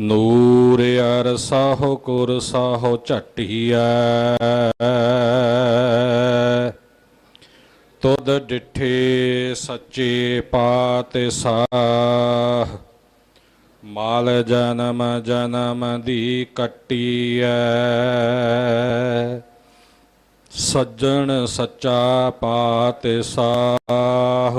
ਨੂਰ ਅਰਸਹੁ ਕੁਰਸਹੁ ਝਟਿਐ। ਤੁਧ ਡਿਠੇ ਸੱਚੇ ਪਾਤ ਸਾਹ ਮਾਲ ਜਨਮ ਜਨਮ ਦੀ ਕੱਟੀਐ। ਸੱਜਣ ਸੱਚਾ ਪਾਤ ਪਾਤਸ਼ਾਹ।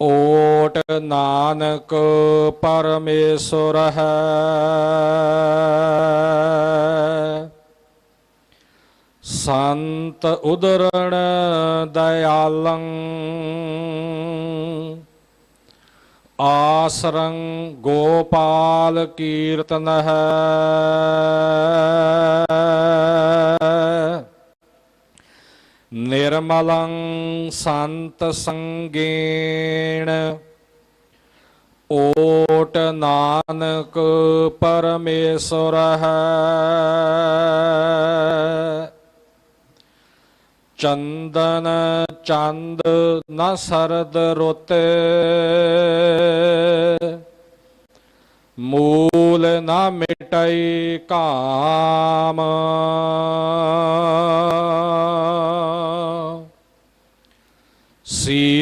ਓਟ ਨਾਨਕ ਪਰਮੇਸ਼ਰ ਹੈ। ਸੰਤ ਉਦਰਣ ਦਇਆਲੰ ਆਸਰੰ ਗੋਪਾਲ ਕੀਰਤਨ ਹੈ। ਨਿਰਮਲੰ ਸੰਤ ਸੰਗੇਣ। ਓਟ ਨਾਨਕ ਪਰਮੇਸ਼ਰ ਹੈ ਚੰਦਨ ਚੰਦ ਨ ਸਰਦ ਰੁੱਤੇ। ਮੂਲ ਨਾ ਮਿਟਈ ਕਾਮ।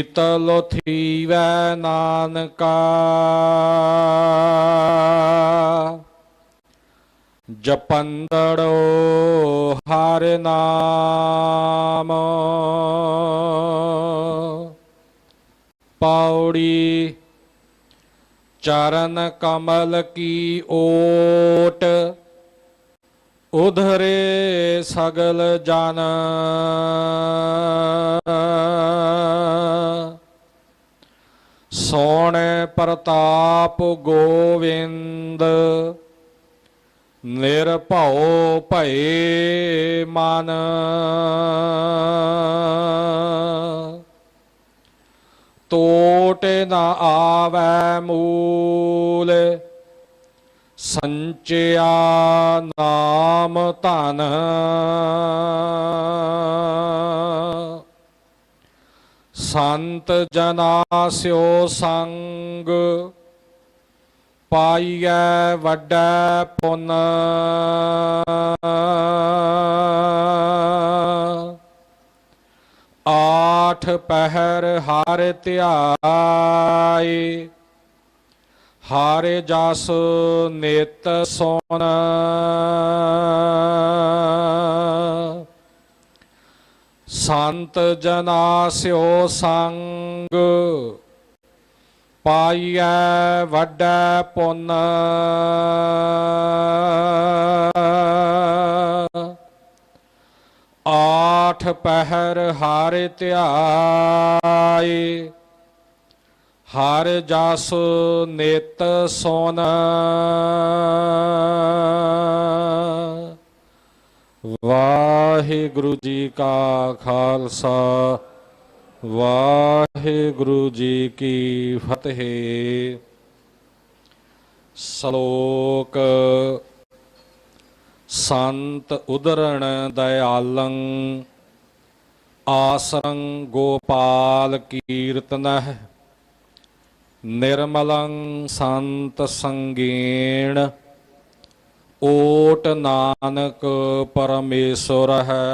ਸੀਤਲ ਥੀਵੈ ਨਾਨਕਾ। ਜਪੰਦੜੋ ਹਰ ਨਾਮ। ਪੌੜੀ ਚਰਨ ਕਮਲ ਕੀ ਓਟ। ਉਧਰੇ ਸਗਲ ਜਨ। ਸੋਣ ਪ੍ਰਤਾਪ ਗੋਵਿੰਦ ਨਿਰਭਉ ਭਏ ਮਨ। ਟੋਟ ਨਾ ਆਵੈ ਮੂਲ ਸੰਚਿਆ ਨਾਮ ਧਨ। ਸੰਤ ਜਨਾ ਸਿਓ ਸੰਗ, ਪਾਈਐ ਵੱਡਾ ਪੁੰਨ। ਆਠ ਪਹਿਰ ਹਰ ਧਿਆਏ ਹਰ ਜਸ ਨਿਤ ਸੋਨ ਸੰਤ ਜਨਾ ਸਿਓ ਸੰਗ, ਪਾਈਐ ਵੱਡਾ ਪੁੰਨ। ਆਠ ਪਹਿਰ ਹਰ ਧਿਆਏ ਹਰ ਜਸ ਨਿਤ ਸੋਨਾ। ਵਾਹਿਗੁਰੂ ਜੀ ਕਾ ਖਾਲਸਾ, ਵਾਹਿਗੁਰੂ ਜੀ ਕੀ ਫਤਿਹ। ਸ਼ਲੋਕ ਸੰਤ ਉਦਰਣ ਦਇਆਲੰ, ਆਸਰੰ ਗੋਪਾਲ ਕੀਰਤਨਹਿ। ਨਿਰਮਲੰ ਸੰਤ ਸੰਗੀਣ ਓਟ ਨਾਨਕ ਪਰਮੇਸ਼ਰ ਹੈ।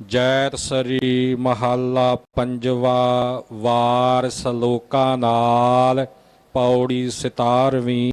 ਜੈਤ ਸਰੀ ਮਹੱਲਾ ਪੰਜਵਾ ਵਾਰ ਸਲੋਕਾਂ ਨਾਲ ਪੌੜੀ 17ਵੀਂ